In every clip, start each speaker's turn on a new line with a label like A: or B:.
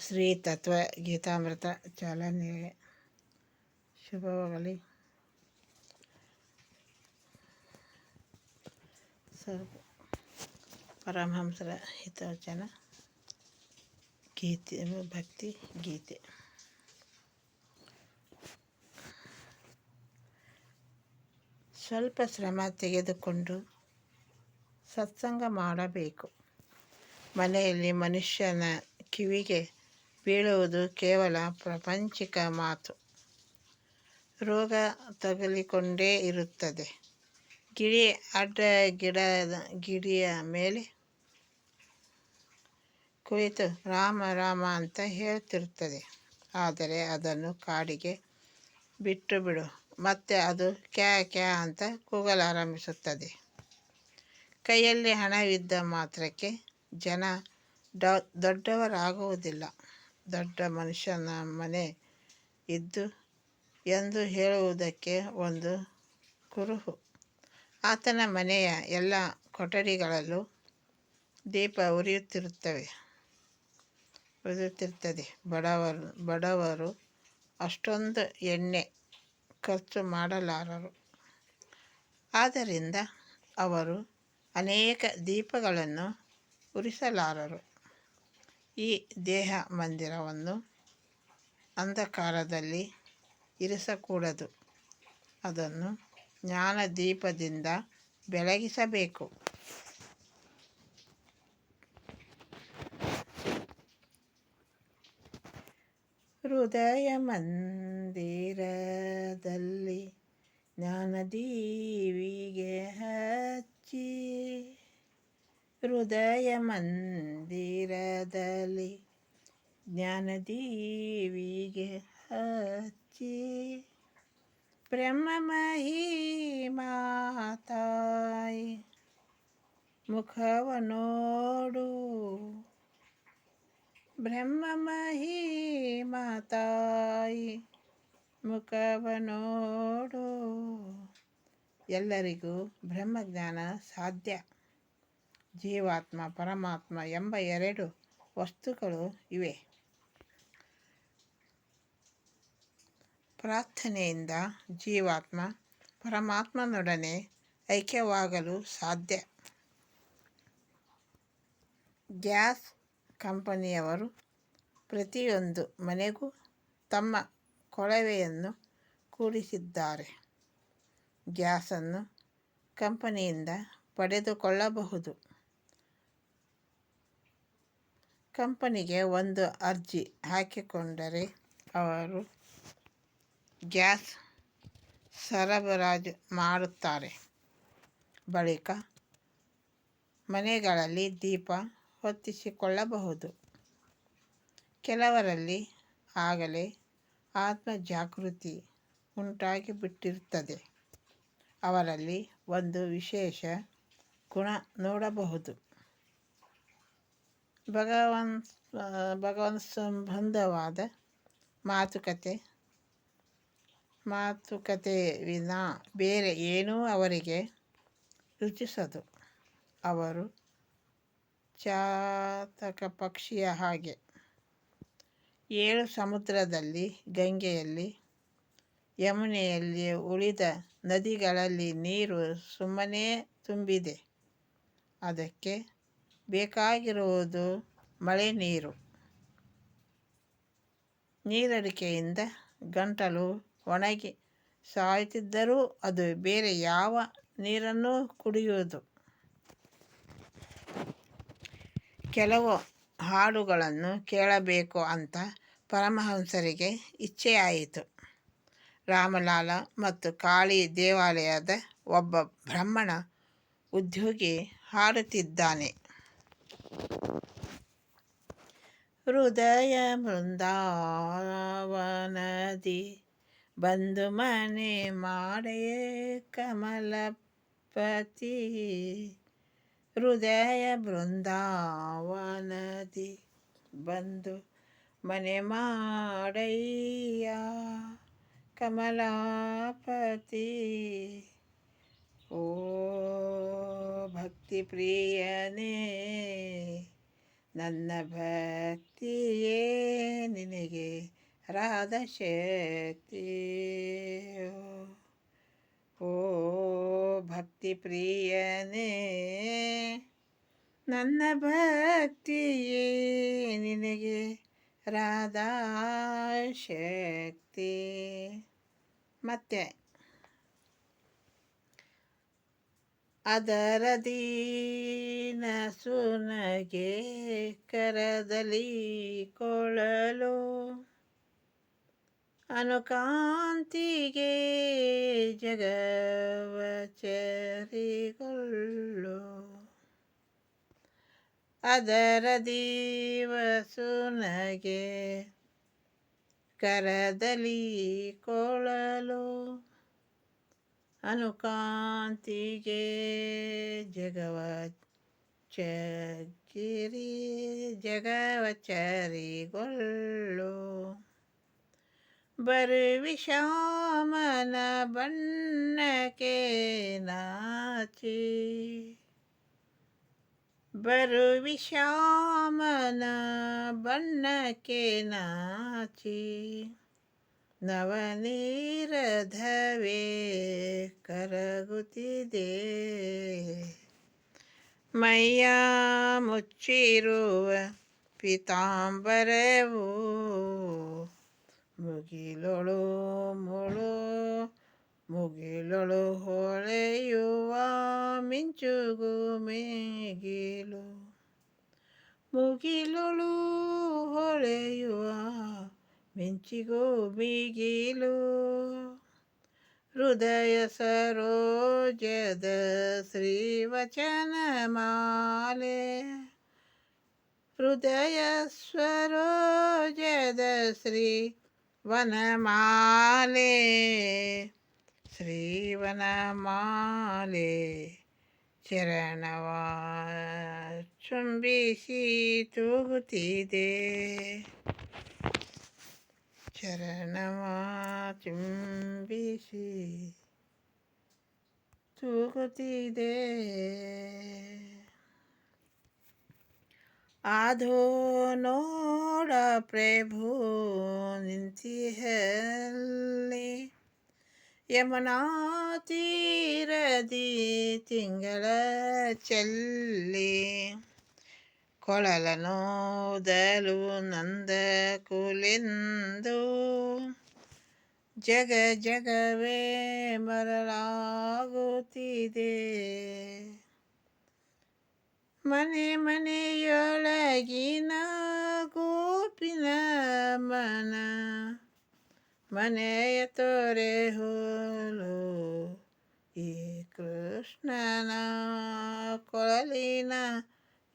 A: ಶ್ರೀ ತತ್ವ ಗೀತಾಮೃತ ಚಾಲನೆ. ಶುಭವಾಗಲಿ. ಸ್ವಲ್ಪ ಪರಮಹಂಸರ ಹಿತವಚನ. ಗೀತೆ, ಭಕ್ತಿ, ಗೀತೆ. ಸ್ವಲ್ಪ ಶ್ರಮ ತೆಗೆದುಕೊಂಡು ಸತ್ಸಂಗ ಮಾಡಬೇಕು. ಮನೆಯಲ್ಲಿ ಮನುಷ್ಯನ ಕಿವಿಗೆ ಬೀಳುವುದು ಕೇವಲ ಪ್ರಪಂಚಿಕ ಮಾತು. ರೋಗ ತಗುಲಿಕೊಂಡೇ ಇರುತ್ತದೆ. ಗಿಳಿ ಅಡ್ಡ ಗಿಡದ ಗಿಡಿಯ ಮೇಲೆ ಕುಳಿತು ರಾಮ ರಾಮ ಅಂತ ಹೇಳ್ತಿರುತ್ತದೆ. ಆದರೆ ಅದನ್ನು ಕಾಡಿಗೆ ಬಿಟ್ಟು ಬಿಡು. ಮತ್ತೆ ಅದು ಕ್ಯಾ ಕ್ಯಾ ಅಂತ ಕೂಗಲಾರಂಭಿಸುತ್ತದೆ ಕೈಯಲ್ಲಿ ಹಣವಿದ್ದ ಮಾತ್ರಕ್ಕೆ ಜನ ದೊಡ್ಡವರಾಗುವುದಿಲ್ಲ. ದೊಡ್ಡ ಮನುಷ್ಯನ ಮನೆ ಇದ್ದು ಎಂದು ಹೇಳುವುದಕ್ಕೆ ಒಂದು ಕುರುಹು. ಆತನ ಮನೆಯ ಎಲ್ಲ ಕೊಠಡಿಗಳಲ್ಲೂ ದೀಪ ಉರಿಯುತ್ತಿರುತ್ತವೆ. ಉರಿಯುತ್ತಿರುತ್ತದೆ. ಬಡವರು ಬಡವರು ಅಷ್ಟೊಂದು ಎಣ್ಣೆ ಖರ್ಚು ಮಾಡಲಾರರು. ಆದ್ದರಿಂದ ಅವರು ಅನೇಕ ದೀಪಗಳನ್ನು ಉರಿಸಲಾರರು. ಈ ದೇಹ ಮಂದಿರವನ್ನು ಅಂಧಕಾರದಲ್ಲಿ ಇರಿಸಕೂಡದು. ಅದನ್ನು ಜ್ಞಾನದೀಪದಿಂದ ಬೆಳಗಿಸಬೇಕು. ಹೃದಯ ಮಂದಿರದಲ್ಲಿ ಜ್ಞಾನದೀವಿಗೆ ಹಚ್ಚಿ ಹೃದಯ ಮಂದಿರದಲ್ಲಿ ಜ್ಞಾನದೀವಿಗೆ ಹಚ್ಚಿ ಬ್ರಹ್ಮಮಹಿ ಮಾತಾಯಿ ಮುಖವ ನೋಡು. ಬ್ರಹ್ಮಮಹಿ ಮಾತಾಯಿ ಮುಖವ ನೋಡು. ಎಲ್ಲರಿಗೂ ಬ್ರಹ್ಮಜ್ಞಾನ ಸಾಧ್ಯ. ಜೀವಾತ್ಮ, ಪರಮಾತ್ಮ ಎಂಬ ಎರಡು ವಸ್ತುಗಳು ಇವೆ. ಪ್ರಾರ್ಥನೆಯಿಂದ ಜೀವಾತ್ಮ ಪರಮಾತ್ಮನೊಡನೆ ಐಕ್ಯವಾಗಲು ಸಾಧ್ಯ. ಗ್ಯಾಸ್ ಕಂಪನಿಯವರು ಪ್ರತಿಯೊಂದು ಮನೆಗೂ ತಮ್ಮ ಕೊಳವೆಯನ್ನು ಕೂಡಿಸಿದ್ದಾರೆ. ಗ್ಯಾಸನ್ನು ಕಂಪನಿಯಿಂದ ಪಡೆದುಕೊಳ್ಳಬಹುದು. ಕಂಪನಿಗೆ ಒಂದು ಅರ್ಜಿ ಹಾಕಿಕೊಂಡರೆ ಅವರು ಗ್ಯಾಸ್ ಸರಬರಾಜು ಮಾಡುತ್ತಾರೆ. ಬಳಿಕ ಮನೆಗಳಲ್ಲಿ ದೀಪ ಹೊತ್ತಿಸಿಕೊಳ್ಳಬಹುದು. ಕೆಲವರಲ್ಲಿ ಆಗಲೇ ಆತ್ಮ ಜಾಗೃತಿ ಉಂಟಾಗಿ ಬಿಟ್ಟಿರುತ್ತದೆ ಅವರಲ್ಲಿ ಒಂದು ವಿಶೇಷ ಗುಣ ನೋಡಬಹುದು. ಭಗವನ್ ಭಗವನ್ ಸಂಬಂಧವಾದ ಮಾತುಕತೆ. ಮಾತುಕತೆ ವಿನ ಬೇರೆ ಏನೂ ಅವರಿಗೆ ರುಚಿಸದು. ಅವರು ಚಾತಕ ಪಕ್ಷಿಯ ಹಾಗೆ. ಏಳು ಸಮುದ್ರದಲ್ಲಿ, ಗಂಗೆಯಲ್ಲಿ ಯಮುನೆಯಲ್ಲಿ ಉಳಿದ ನದಿಗಳಲ್ಲಿ ನೀರು ಸುಮ್ಮನೆ ತುಂಬಿದೆ. ಅದಕ್ಕೆ ಬೇಕಾಗಿರುವುದು ಮಳೆ ನೀರು. ನೀರಡಿಕೆಯಿಂದ ಗಂಟಲು ಒಣಗಿ ಸಾಯುತ್ತಿದ್ದರೂ ಅದು ಬೇರೆ ಯಾವ ನೀರನ್ನು ಕುಡಿಯುವುದು. ಕೆಲವು ಹಾಡುಗಳನ್ನು ಕೇಳಬೇಕು ಅಂತ ಪರಮಹಂಸರಿಗೆ ಇಚ್ಛೆಯಾಯಿತು. ರಾಮಲಾಲ ಮತ್ತು ಕಾಳಿ ದೇವಾಲಯದ ಒಬ್ಬ ಬ್ರಾಹ್ಮಣ ಉದ್ಯೋಗಿ ಹಾಡುತ್ತಿದ್ದಾನೆ. ಹೃದಯ ಬೃಂದಾವನದಿ ಬಂದು ಮನೆ ಮಾಡೇ ಕಮಲಪತಿ ಹೃದಯ ಬೃಂದಾವನದಿ ಬಂದು ಮನೆ ಮಾಡಯ್ಯ ಕಮಲಾಪತಿ ಓ ಭಕ್ತಿ ಪ್ರಿಯನೇ ನನ್ನ ಭಕ್ತಿಯೇ ನಿನಗೆ ರಾಧ ಶಕ್ತಿ ಓ ಭಕ್ತಿ ಪ್ರಿಯನೇ ನನ್ನ ಭಕ್ತಿಯೇ ನಿನಗೆ ರಾಧಾ ಶಕ್ತಿ ಮತ್ತೆ ಅದರ ದೀನ ಸುನಗೆ ಕರದಲ್ಲಿ ಕೊಳಲು ಅನುಕಾಂತಿಗೆ ಜಗವಚರಿಗೊಳ್ಳು. ಅದರ ದಿವಸುನಗೆ ಕರದಲ್ಲಿ ಕೊಳಲು ಅನುಕಾಂತಿಗೆ ಜಗವ ಚಗಿರಿ ಜಗವಚರಿಗೊಳ್ಳು ಬರುವಿಷಾಮನ ಬಣ್ಣಕ್ಕೆ ನಾಚಿ ಬರುವಿಷಾಮನ ಬಣ್ಣಕ್ಕೆ ನಾಚಿ ನವನೀರಧವೇ ಕರಗುತ್ತಿದೆ ಮೈಯ ಮುಚ್ಚಿರುವ ಪಿತಾಂಬರವು ಮುಗಿಲೊಳು ಮುಳು ಮುಗಿಲೊಳು ಹೊಳೆಯುವ ಮಿಂಚುಗು ಮೇಗಿಲು ಮುಗಿಲೊಳು ಹೊಳೆಯುವ ಮಿಂಚಿಗೂ ಬಿಗಿಲು ಹೃದಯ ಸರೋಜದ ಶ್ರೀವಚನ ಮಾಲೆ ಹೃದಯ ಸ್ವರೋಜದ ಶ್ರೀ ವನಮಾಲೆ ಶ್ರೀವನಮಾಲೆ. ಚರಣವ ಚುಂಬಿಸಿ ತೂಗುತ್ತಿದೆ. ಚರಣವ ಚುಂಬಿಸಿ ತೂಗುತ್ತಿದೆ ಆಧೋ ನೋಡ ಪ್ರಭು ನಿಂತಿಹಲ್ಲಿ ಯಮುನಾ ತೀರದಿ ತಿಂಗಳ ಚೆಲ್ಲಿ ಕೊಳಲನೋದಲು ನಂದ ಕುಲಿಂದು. ಜಗ ಜಗವೇ ಮರಳಾಗುತ್ತಿದೆ. ಮನೆ ಮನೆಯೊಳಗಿನ ಗೋಪಿನ ಮನ ಮನೆಯ ತೊರೆ ಹೋಲು ಈ ಕೃಷ್ಣನ ಕೊಳಲಿನ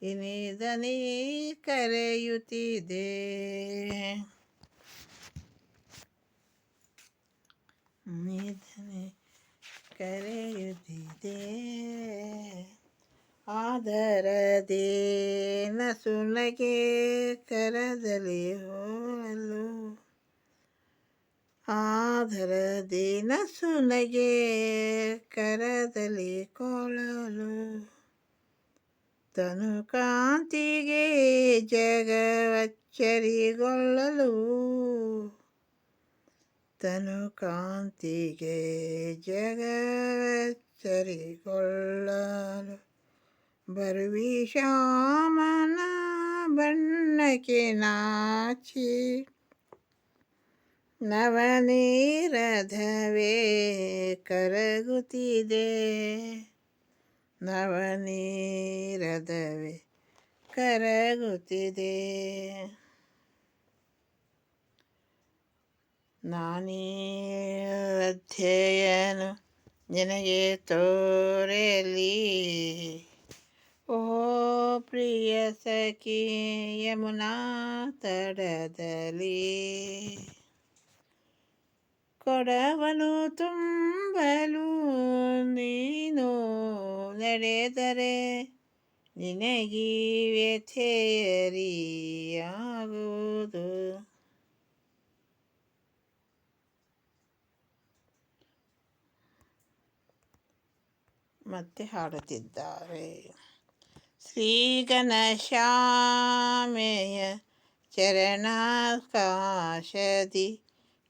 A: ಇನಿದನಿ ಕರೆಯುತ್ತಿದೆ. ನಿಧನೆ ಕರೆಯುತ್ತಿದೆ. ಆದರದೇನ ಸುನಗೆ ಕರದಲ್ಲಿ ಹೋಲು ಆದರದೇನ ಸುನಗೆ ಕರದಲ್ಲಿ ಕೊಳಲು. ತನು ಕಾಂತಿಗೆ ಜಗವಚ್ಚರಿಗೊಳ್ಳಲು. ತನು ಕಾಂತಿಗೆ ಜಗವಚ್ಚರಿಗೊಳ್ಳಲು. ಬರುವಿ ಶ್ಯಾಮನ ಬಣ್ಣಕ್ಕೆ ನಾಚಿ. ನವನೀರಧವೇ ಕರಗುತ್ತಿದೆ. ನವನೀರಧವೇ ಕರಗುತ್ತಿದೆ. ನಾನೀ ಅಧ್ಯಯನ ನಿನಗೆ ತೋರಲಿ. ಓ ಪ್ರಿಯ ಸಖಿ ಯಮುನಾ ತಡದಲ್ಲಿ ಕೊಡವನು ತುಂಬಲು ನೀನು ನಡೆದರೆ ನಿನಗಿ ವ್ಯಥೆಯರಿಯಾಗುವುದು ಮತ್ತೆ ಹಾಡುತ್ತಿದ್ದಾರೆ ಶ್ರೀಘನಶ್ಯಾಮೆಯ ಚರಣಾಕಾಶದಿ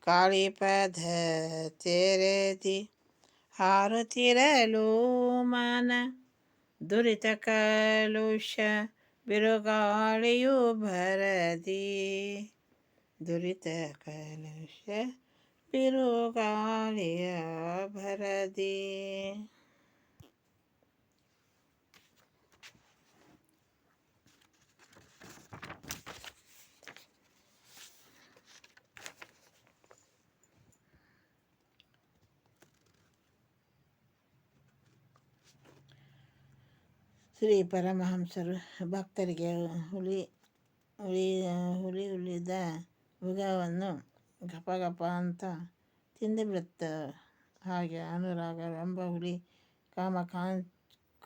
A: ಕಾಳಿಪದ ತೆರೆದಿ ಹಾರುತ್ತಿರಲು ಮನ ದುರಿತ ಕಲುಷ ಬಿರುಗಾಳಿಯು ಭರದಿ. ದುರಿತ ಕಲುಷ ಬಿರುಗಾಳಿಯ ಭರದಿ. ಶ್ರೀ ಪರಮಹಂಸರು, ಭಕ್ತರಿಗೆ ಹುಲಿ ಹುಲಿ ಹುಲಿ ಉಳಿದ ಮೃಗವನ್ನು ಗಪ ಗಪ ಅಂತ ತಿಂದುಬಿಡುತ್ತ. ಹಾಗೆ ಅನುರಾಗವೆಂಬ ಹುಲಿ ಕಾಮ ಕಾಂ,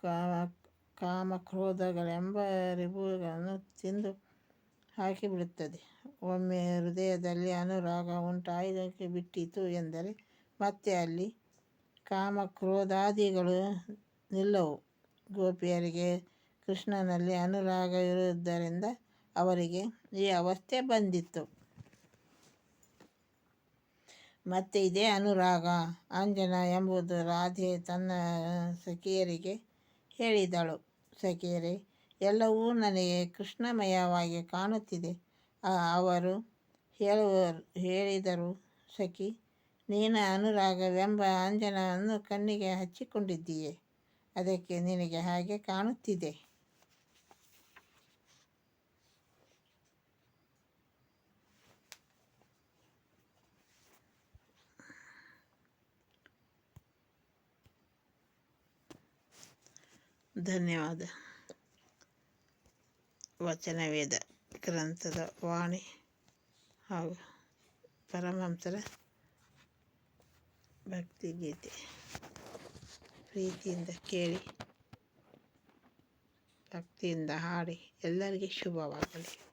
A: ಕಾಮ ಕಾಮಕ್ರೋಧಗಳೆಂಬ ರಿಪುಗಳನ್ನು ತಿಂದು ಹಾಕಿಬಿಡುತ್ತದೆ. ಒಮ್ಮೆ ಹೃದಯದಲ್ಲಿ ಅನುರಾಗ ಉಂಟಾಗಿ ಬಿಟ್ಟಿತು ಎಂದರೆ ಮತ್ತೆ ಅಲ್ಲಿ ಕಾಮಕ್ರೋಧಾದಿಗಳು ನಿಲ್ಲವು. ಗೋಪಿಯರಿಗೆ ಕೃಷ್ಣನಲ್ಲಿ ಅನುರಾಗ ಇರುವುದರಿಂದ ಅವರಿಗೆ ಈ ಅವಸ್ಥೆ ಬಂದಿತ್ತು. ಮತ್ತೆ ಇದೇ ಅನುರಾಗ ಅಂಜನ ಎಂಬುದು ರಾಧೆ ತನ್ನ ಸಖಿಯರಿಗೆ ಹೇಳಿದಳು. ಸಖಿಯರೇ, ಎಲ್ಲವೂ ನನಗೆ ಕೃಷ್ಣಮಯವಾಗಿ ಕಾಣುತ್ತಿದೆ. ಅವರು ಹೇಳುವರು, ಹೇಳಿದರು, ಸಖಿ, ನೀನು ಅನುರಾಗವೆಂಬ ಅಂಜನವನ್ನು ಕಣ್ಣಿಗೆ ಹಚ್ಚಿಕೊಂಡಿದ್ದೀಯೆ. ಅದಕ್ಕೆ ನಿನಗೆ ಹಾಗೆ ಕಾಣುತ್ತಿದೆ. ಧನ್ಯವಾದ. ವಚನವೇದ ಗ್ರಂಥದ ವಾಣಿ ಹಾಗೂ ಪರಮಹಂಸರ ಭಕ್ತಿಗೀತೆ ಪ್ರೀತಿಯಿಂದ ಕೇಳಿ ಭಕ್ತಿಯಿಂದ ಹಾಡಿ. ಎಲ್ಲರಿಗೆ ಶುಭವಾಗಲಿ.